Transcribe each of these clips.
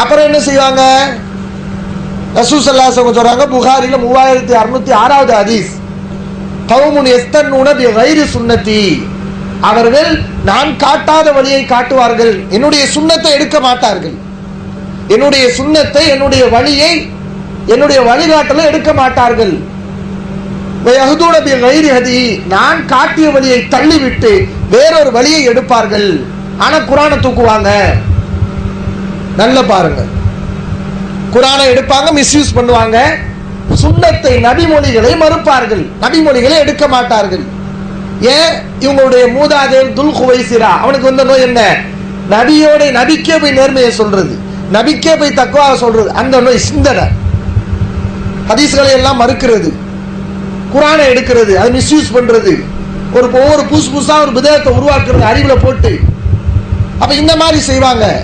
அப்புறம் என்ன செய்வாங்க? ரசூசல்லாசவங்க சொல்றாங்க புகாரில மூவாயிரத்தி அறுநூத்தி ஆறாவது ஹதீஸ். கவுமுன் எஸ்தன் பி கைரி சுன்னதி அவர்கள் நான் காட்டாத வழியை காட்டுவார்கள். என்னுடைய சுண்ணத்தை எடுக்க மாட்டார்கள். என்னுடைய சுண்ணத்தை என்னுடைய வழியை என்னுடைய வழிகாட்டலை எடுக்க மாட்டார்கள். வயஹுதூன பி கைரி ஹதி. நான் காட்டிய வழியை தள்ளிவிட்டு வேறொரு வழியை எடுப்பார்கள். ஆனா குரானை தூக்குவாங்க. நல்ல பாருங்க குரானை எடுப்பாங்க மிஸ்யூஸ் பண்ணுவாங்க. சுண்ணத்தை நபிமொழிகளை மறுப்பார்கள். நபிமொழிகளை எடுக்க மாட்டார்கள். ஏன்? இவங்களுடைய மூதாதேவ் துல் குவைசிரா அவனுக்கு வந்த நோய் என்ன? நபியோட நபிக்கே போய் நேர்மையை சொல்றது. நபிக்கே போய் தக்குவாக சொல்றது. அந்த நோய் சிந்தனை. ஹதீஸ்களை எல்லாம் மறுக்கிறது. குரானை எடுக்கிறது. அது மிஸ்யூஸ் பண்றது. ஒரு ஒவ்வொரு புதுசு புதுசாக ஒரு விதத்தை உருவாக்குறது அறிவில் போட்டு. அப்ப இந்த மாதிரி செய்வாங்க.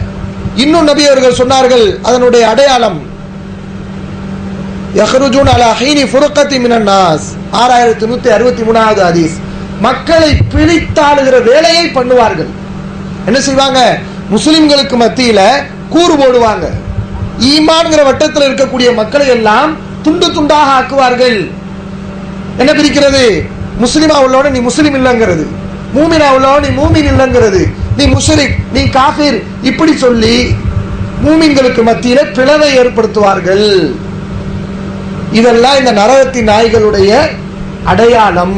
இன்னும் நபி அவர்கள் சொன்னார்கள் அதனுடைய அடையாளம் ஆறாயிரத்தி நூத்தி அறுபத்தி மூணாவது ஹதீஸ். மக்களை பிரித்தாளுகிற வேலையை பண்ணுவார்கள். என்ன செய்வாங்க? முஸ்லிம்களுக்கு மத்தியில கூறு போடுவாங்க. ஈமான்ங்கிற வட்டத்தில் இருக்கக்கூடிய மக்களை எல்லாம் துண்டு துண்டாக ஆக்குவார்கள். என்ன பிரிக்கிறது? முஸ்லிமா உள்ளோட நீ முஸ்லிம் இல்லைங்கிறது. மூமினா உள்ளவன் நீ மூமின் இல்லைங்கிறது. நீ முஷரிக் நீ காஃபிர். இப்படி சொல்லி மூமின்களுக்கு மத்தியில பிளவை ஏற்படுத்துவார்கள். இதெல்லாம் இந்த நரகத்தின் நாய்களுடைய அடையாளம்.